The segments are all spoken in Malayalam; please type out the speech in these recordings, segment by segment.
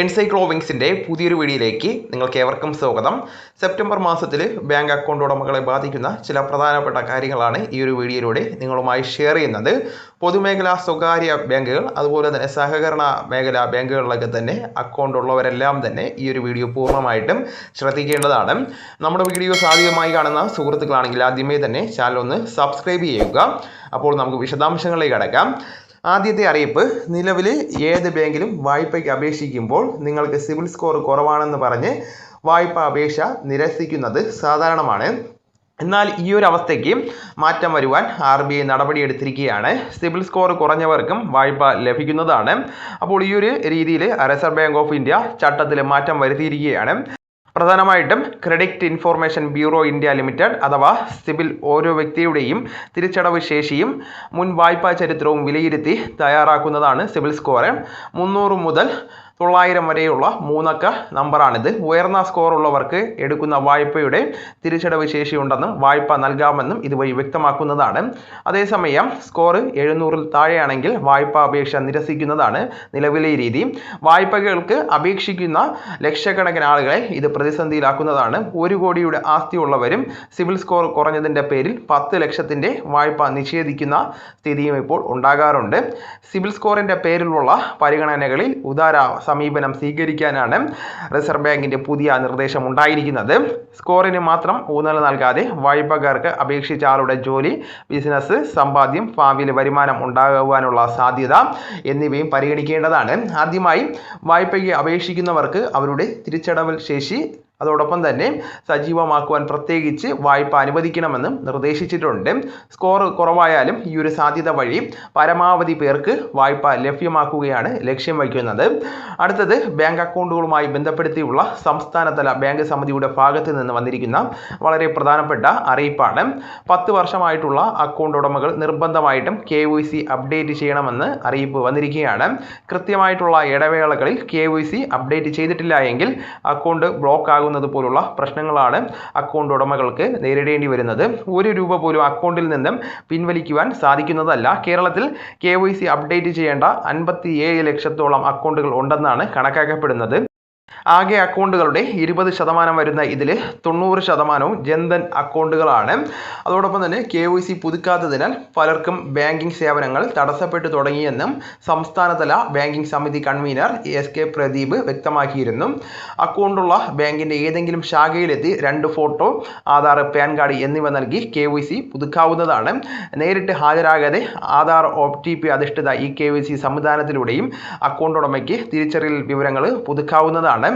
എൻസൈക്ലോവിങ്സിന്റെ പുതിയൊരു വീഡിയോയിലേക്ക് നിങ്ങൾക്ക് ഏവർക്കും സ്വാഗതം. സെപ്റ്റംബർ മാസത്തിൽ ബാങ്ക് അക്കൗണ്ട് ഉടമകളെ ബാധിക്കുന്ന ചില പ്രധാനപ്പെട്ട കാര്യങ്ങളാണ് ഈ ഒരു വീഡിയോയിലൂടെ നിങ്ങളുമായി ഷെയർ ചെയ്യുന്നത്. പൊതുമേഖലാ സ്വകാര്യ ബാങ്കുകൾ അതുപോലെ തന്നെ സഹകരണ മേഖല ബാങ്കുകളിലൊക്കെ തന്നെ അക്കൗണ്ട് ഉള്ളവരെല്ലാം തന്നെ ഈ ഒരു വീഡിയോ പൂർണമായിട്ടും ശ്രദ്ധിക്കേണ്ടതാണ്. നമ്മുടെ വീഡിയോ ആദ്യമായി കാണുന്ന സുഹൃത്തുക്കളാണെങ്കിൽ ആദ്യമേ തന്നെ ചാനൽ ഒന്ന് സബ്സ്ക്രൈബ് ചെയ്യുക. അപ്പോൾ നമുക്ക് വിശദാംശങ്ങളിലേക്ക് കടക്കാം. ആദ്യത്തെ അറിയിപ്പ് നിലവിൽ ഏത് ബാങ്കിലും വായ്പയ്ക്ക് അപേക്ഷിക്കുമ്പോൾ നിങ്ങൾക്ക് സിവിൽ സ്കോർ കുറവാണെന്ന് പറഞ്ഞ് വായ്പ അപേക്ഷ നിരസിക്കുന്നത് സാധാരണമാണ്. എന്നാൽ ഈ ഒരു അവസ്ഥയ്ക്ക് മാറ്റം വരുവാൻ ആർ ബി ഐ നടപടിയെടുത്തിരിക്കുകയാണ്. സിവിൽ സ്കോർ കുറഞ്ഞവർക്കും വായ്പ ലഭിക്കുന്നതാണ്. അപ്പോൾ ഈ ഒരു രീതിയിൽ റിസർവ് ബാങ്ക് ഓഫ് ഇന്ത്യ ചട്ടത്തിൽ മാറ്റം വരുത്തിയിരിക്കുകയാണ്. പ്രധാനമായിട്ടും credit information bureau India limited അഥവാ സിബിൽ ഓരോ വ്യക്തിയുടെയും തിരിച്ചടവ് ശേഷിയും മുൻ വായ്പാ ചരിത്രവും വിലയിരുത്തി തയ്യാറാക്കുന്നതാണ് സിബിൽ സ്കോർ മുന്നൂറ് മുതൽ തൊള്ളായിരം വരെയുള്ള മൂന്നക്ക നമ്പറാണിത്. ഉയർന്ന സ്കോർ ഉള്ളവർക്ക് എടുക്കുന്ന വായ്പയുടെ തിരിച്ചടവ് ശേഷിയുണ്ടെന്നും വായ്പ നൽകാമെന്നും ഇതുവഴി വ്യക്തമാക്കുന്നതാണ്. അതേസമയം സ്കോർ എഴുന്നൂറിൽ താഴെയാണെങ്കിൽ വായ്പ അപേക്ഷ നിരസിക്കുന്നതാണ് നിലവിലെ രീതി. വായ്പകൾക്ക് അപേക്ഷിക്കുന്ന ലക്ഷക്കണക്കിന് ആളുകളെ ഇത് പ്രതിസന്ധിയിലാക്കുന്നതാണ്. ഒരു കോടിയുടെ ആസ്തിയുള്ളവരും സിവിൽ സ്കോർ കുറഞ്ഞതിന്റെ പേരിൽ പത്ത് ലക്ഷത്തിന്റെ വായ്പ നിഷേധിക്കുന്ന സ്ഥിതിയും ഇപ്പോൾ ഉണ്ടാകാറുണ്ട്. സിവിൽ സ്കോറിന്റെ പേരിലുള്ള പരിഗണനകളിൽ ഉദാര സമീപനം സ്വീകരിക്കാനാണ് റിസർവ് ബാങ്കിന്റെ പുതിയ നിർദ്ദേശം ഉണ്ടായിരിക്കുന്നത് സ്കോറിന് മാത്രം ഊന്നൽ നൽകാതെ വായ്പകാർക്ക് അപേക്ഷിച്ച ആളുടെ ജോലി ബിസിനസ് സമ്പാദ്യം ഭാവിയിൽ വരുമാനം ഉണ്ടാകുവാനുള്ള സാധ്യത എന്നിവയും പരിഗണിക്കേണ്ടതാണ്. ആദ്യമായി വായ്പയ്ക്ക് അപേക്ഷിക്കുന്നവർക്ക് അവരുടെ തിരിച്ചടവൽ ശേഷി അതോടൊപ്പം തന്നെ സജീവമാക്കുവാൻ പ്രത്യേകിച്ച് വായ്പ അനുവദിക്കണമെന്നും നിർദ്ദേശിച്ചിട്ടുണ്ട്. സ്കോർ കുറവായാലും ഈ ഒരു സാധ്യത വഴി പരമാവധി പേർക്ക് വായ്പ ലഭ്യമാക്കുകയാണ് ലക്ഷ്യം വയ്ക്കുന്നത്. അടുത്തത് ബാങ്ക് അക്കൗണ്ടുകളുമായി ബന്ധപ്പെടുത്തിയുള്ള സംസ്ഥാനതല ബാങ്ക് സമിതിയുടെ ഭാഗത്ത് നിന്ന് വന്നിരിക്കുന്ന വളരെ പ്രധാനപ്പെട്ട അറിയിപ്പാണ്. പത്ത് വർഷമായിട്ടുള്ള അക്കൗണ്ട് ഉടമകൾ നിർബന്ധമായിട്ടും കെ വൈ സി അപ്ഡേറ്റ് ചെയ്യണമെന്ന് അറിയിപ്പ് വന്നിരിക്കുകയാണ്. കൃത്യമായിട്ടുള്ള ഇടവേളകളിൽ കെ സി അപ്ഡേറ്റ് ചെയ്തിട്ടില്ല എങ്കിൽ അക്കൗണ്ട് ബ്ലോക്ക് ആകുന്നത് പോലുള്ള പ്രശ്നങ്ങളാണ് അക്കൗണ്ട് ഉടമകൾക്ക് നേരിടേണ്ടി വരുന്നത്. ഒരു രൂപ പോലും അക്കൗണ്ടിൽ നിന്നും പിൻവലിക്കുവാൻ സാധിക്കുന്നതല്ല. കേരളത്തിൽ കെ അപ്ഡേറ്റ് ചെയ്യേണ്ട അൻപത്തി ലക്ഷത്തോളം അക്കൗണ്ടുകൾ ഉണ്ടെന്നാണ് കണക്കാക്കപ്പെടുന്നത്. ആകെ അക്കൗണ്ടുകളുടെ ഇരുപത് ശതമാനം വരുന്ന ഇതിൽ തൊണ്ണൂറ് ശതമാനവും ജൻധൻ അക്കൗണ്ടുകളാണ്. അതോടൊപ്പം തന്നെ കെ വൈ സി പുതുക്കാത്തതിനാൽ പലർക്കും ബാങ്കിംഗ് സേവനങ്ങൾ തടസ്സപ്പെട്ടു തുടങ്ങിയെന്നും സംസ്ഥാനതല ബാങ്കിംഗ് സമിതി കൺവീനർ എസ് കെ പ്രദീപ് വ്യക്തമാക്കിയിരുന്നു. അക്കൗണ്ടുള്ള ബാങ്കിന്റെ ഏതെങ്കിലും ശാഖയിലെത്തി രണ്ട് ഫോട്ടോ ആധാർ പാൻ കാർഡ് എന്നിവ നൽകി കെ വൈ സി പുതുക്കാവുന്നതാണ്. നേരിട്ട് ഹാജരാകാതെ ആധാർ ഒ ടി പി അധിഷ്ഠിത ഈ കെ വൈ സി സംവിധാനത്തിലൂടെയും അക്കൗണ്ട് ഉടമയ്ക്ക് തിരിച്ചറിയൽ വിവരങ്ങൾ പുതുക്കാവുന്നതാണ്.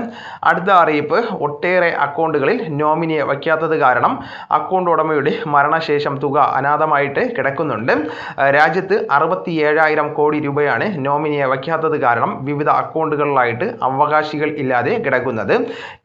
അടുത്ത അറിയിപ്പ് ഒട്ടേറെ അക്കൗണ്ടുകളിൽ നോമിനിയെ വയ്ക്കാത്തത് കാരണം അക്കൗണ്ട് ഉടമയുടെ മരണശേഷം തുക അനാഥമായിട്ട് കിടക്കുന്നുണ്ട്. രാജ്യത്ത് അറുപത്തി ഏഴായിരം കോടി രൂപയാണ് നോമിനിയെ വയ്ക്കാത്തത് കാരണം വിവിധ അക്കൗണ്ടുകളിലായിട്ട് അവകാശികൾ ഇല്ലാതെ കിടക്കുന്നത്.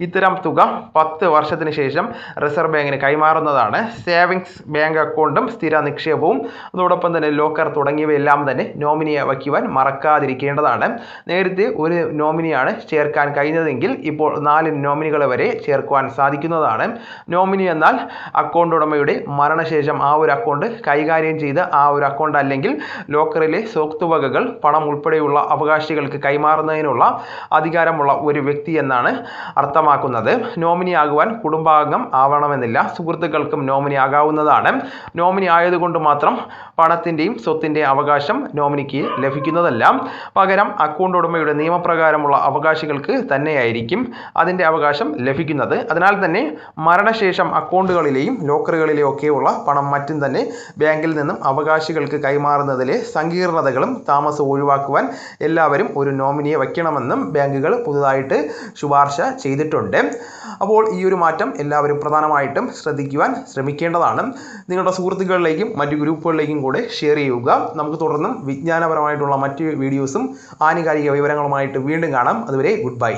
ഇത്തരം തുക പത്ത് വർഷത്തിന് ശേഷം റിസർവ് ബാങ്കിന് കൈമാറുന്നതാണ്. സേവിങ്സ് ബാങ്ക് അക്കൗണ്ടും സ്ഥിര നിക്ഷേപവും അതോടൊപ്പം തന്നെ ലോക്കർ തുടങ്ങിയവയെല്ലാം തന്നെ നോമിനിയെ വയ്ക്കുവാൻ മറക്കാതിരിക്കേണ്ടതാണ്. നേരത്തെ ഒരു നോമിനിയാണ് ചേർക്കാൻ കഴിഞ്ഞതെങ്കിൽ ഇപ്പോൾ നാല് നോമിനികളെ വരെ ചേർക്കുവാൻ സാധിക്കുന്നതാണ്. നോമിനി എന്നാൽ അക്കൗണ്ട് ഉടമയുടെ മരണശേഷം ആ ഒരു അക്കൗണ്ട് കൈകാര്യം ചെയ്ത് ആ ഒരു അക്കൗണ്ട് അല്ലെങ്കിൽ ലോക്കറിലെ സ്വത്തുവകകൾ പണം ഉൾപ്പെടെയുള്ള അവകാശികൾക്ക് കൈമാറുന്നതിനുള്ള അധികാരമുള്ള ഒരു വ്യക്തി എന്നാണ് അർത്ഥമാക്കുന്നത്. നോമിനി ആകുവാൻ കുടുംബാംഗം ആവണമെന്നില്ല. സുഹൃത്തുക്കൾക്കും നോമിനി ആകാവുന്നതാണ്. നോമിനി ആയതുകൊണ്ട് മാത്രം പണത്തിന്റെയും സ്വത്തിന്റെയും അവകാശം നോമിനിക്ക് ലഭിക്കുന്നതല്ല. പകരം അക്കൗണ്ട് ഉടമയുടെ നിയമപ്രകാരമുള്ള അവകാശികൾക്ക് തന്നെയായിരിക്കും അതിന്റെ അവകാശം ലഭിക്കുന്നത്. അതിനാൽ തന്നെ മരണശേഷം അക്കൗണ്ടുകളിലെയും ലോക്കറുകളിലെയും ഒക്കെയുള്ള പണം മറ്റും തന്നെ ബാങ്കിൽ നിന്നും അവകാശികൾക്ക് കൈമാറുന്നതിലെ സങ്കീർണതകളും താമസവും ഒഴിവാക്കുവാൻ എല്ലാവരും ഒരു നോമിനിയെ വയ്ക്കണമെന്നും ബാങ്കുകൾ പുതുതായിട്ട് ശുപാർശ ചെയ്തിട്ടുണ്ട്. അപ്പോൾ ഈ ഒരു മാറ്റം എല്ലാവരും പ്രധാനമായിട്ടും ശ്രദ്ധിക്കുവാൻ ശ്രമിക്കേണ്ടതാണ്. നിങ്ങളുടെ സുഹൃത്തുക്കളിലേക്കും മറ്റു ഗ്രൂപ്പുകളിലേക്കും കൂടെ ഷെയർ ചെയ്യുക. നമുക്ക് തുടർന്നും വിജ്ഞാനപരമായിട്ടുള്ള മറ്റ് വീഡിയോസും ആനുകാലിക വിവരങ്ങളുമായിട്ട് വീണ്ടും കാണാം. അതുവരെ ഗുഡ് ബൈ.